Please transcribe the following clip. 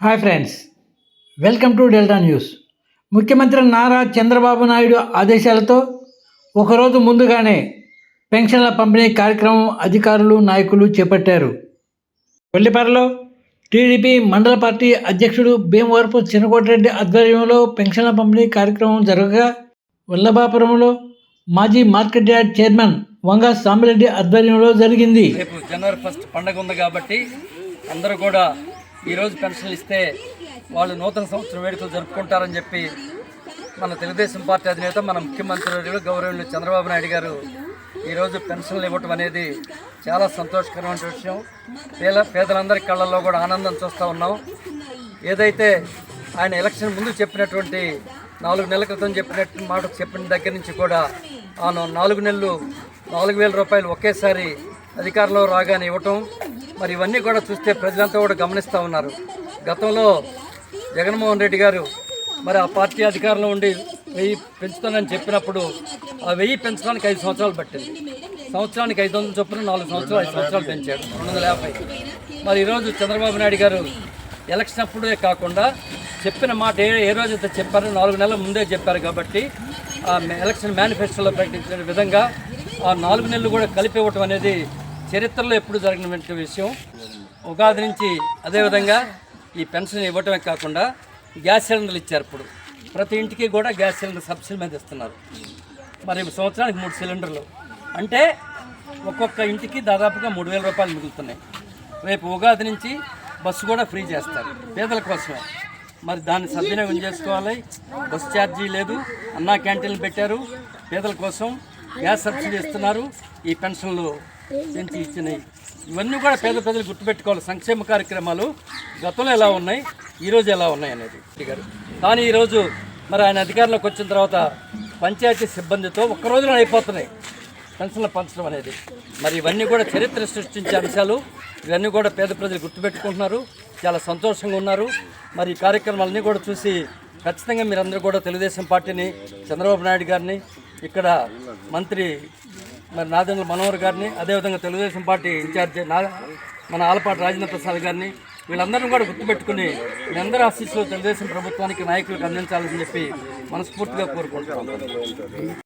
Hi friends welcome to Delta News. ముఖ్యమంత్రి నారా చంద్రబాబు నాయుడు ఆదేశాలతో ఒకరోజు ముందుగానే పెన్షన్ల పంపిణీ కార్యక్రమం అధికారులు నాయకులు చేపట్టారు. కొల్లిపారలో టీడీపీ మండల పార్టీ అధ్యక్షుడు భీమవరపు చిన్నకోటిరెడ్డి ఆధ్వర్యంలో పెన్షన్ల పంపిణీ కార్యక్రమం జరగగా వల్లభాపురంలో మాజీ market yard chairman Vanga Samireddy ఆధ్వర్యంలో జరిగింది. రేపు జనవరి ఫస్ట్ పండగ ఉంది కాబట్టి అందరూ కూడా ఈరోజు పెన్షన్లు ఇస్తే వాళ్ళు నూతన సంవత్సరం వేడుకలు జరుపుకుంటారని చెప్పి మన తెలుగుదేశం పార్టీ అధినేత మన ముఖ్యమంత్రి గౌరవనీయులు గౌరవులు చంద్రబాబు నాయుడు గారు ఈరోజు పెన్షన్లు ఇవ్వటం అనేది చాలా సంతోషకరమైన విషయం. పేద పేదలందరి కళ్ళల్లో కూడా ఆనందం చూస్తూ ఉన్నాం. ఏదైతే ఆయన ఎలక్షన్ ముందు చెప్పినటువంటి నాలుగు నెలల క్రితం చెప్పినట్టు మాట చెప్పిన దగ్గర నుంచి కూడా ఆ నాలుగు నెలలు నాలుగు వేల రూపాయలు ఒకేసారి అధికారంలో రాగానే ఇవ్వటం మరి ఇవన్నీ కూడా చూస్తే ప్రజలంతా కూడా గమనిస్తూ ఉన్నారు. గతంలో జగన్మోహన్ రెడ్డి గారు మరి ఆ పార్టీ అధికారంలో ఉండి వెయ్యి పెంచుతానని చెప్పినప్పుడు ఆ వెయ్యి పెంచడానికి ఐదు సంవత్సరాలు పట్టింది. సంవత్సరానికి ఐదు వందల చొప్పున నాలుగు సంవత్సరాలు ఐదు సంవత్సరాలు పెంచాడు రెండు వందల యాభై. మరి ఈరోజు చంద్రబాబు నాయుడు గారు ఎలక్షన్ అప్పుడే కాకుండా చెప్పిన మాట ఏ ఏ రోజైతే చెప్పారో నాలుగు నెలల ముందే చెప్పారు కాబట్టి ఆ ఎలక్షన్ మేనిఫెస్టోలో ప్రకటించిన విధంగా ఆ నాలుగు నెలలు కూడా కలిపి ఇవ్వటం అనేది చరిత్రలో ఎప్పుడు జరిగినటువంటి విషయం ఉగాది నుంచి అదేవిధంగా ఈ పెన్షన్ ఇవ్వటమే కాకుండా గ్యాస్ సిలిండర్లు ఇచ్చారు ఇప్పుడు. ప్రతి ఇంటికి కూడా గ్యాస్ సిలిండర్ సబ్సిడీ మీద ఇస్తున్నారు. మరి సంవత్సరానికి మూడు సిలిండర్లు. అంటే ఒక్కొక్క ఇంటికి దాదాపుగా మూడు వేల రూపాయలు మిగులుతున్నాయి. రేపు ఉగాది నుంచి బస్సు కూడా ఫ్రీ చేస్తారు పేదల కోసమే. మరి దాన్ని సద్వినియోగం చేసుకోవాలి. బస్ ఛార్జీ లేదు అన్నా క్యాంటీన్లు పెట్టారు. పేదల కోసం గ్యాస్ సబ్సిడీ ఇస్తున్నారు. ఈ పెన్షన్లు పెంచి ఇచ్చినాయి ఇవన్నీ కూడా పేద ప్రజలు గుర్తుపెట్టుకోవాలి. సంక్షేమ కార్యక్రమాలు గతంలో ఎలా ఉన్నాయి ఈరోజు ఎలా ఉన్నాయి అనేది. గారు. కానీ ఈరోజు మరి ఆయన అధికారంలోకి వచ్చిన తర్వాత పంచాయతీ సిబ్బందితో ఒక్క రోజులో అయిపోతున్నాయి పెన్షన్లు పంచడం అనేది. మరి ఇవన్నీ కూడా చరిత్ర సృష్టించే అంశాలు. ఇవన్నీ కూడా పేద ప్రజలు గుర్తుపెట్టుకుంటున్నారు. చాలా సంతోషంగా ఉన్నారు. మరి ఈ కార్యక్రమాలన్నీ కూడా చూసి ఖచ్చితంగా మీరందరూ కూడా తెలుగుదేశం పార్టీని చంద్రబాబు నాయుడు గారిని ఇక్కడ మంత్రి మరి నాదెండ్ల మనోహర్ గారిని అదేవిధంగా తెలుగుదేశం పార్టీ ఇన్ఛార్జి నా మన ఆలపాటి రాజేంద్ర ప్రసాద్ గారిని వీళ్ళందరినీ కూడా గుర్తుపెట్టుకుని మీ అందరి ఆశీస్సులు తెలుగుదేశం ప్రభుత్వానికి నాయకులకు అందించాలని చెప్పి మనస్ఫూర్తిగా కోరుకుంటున్నాం.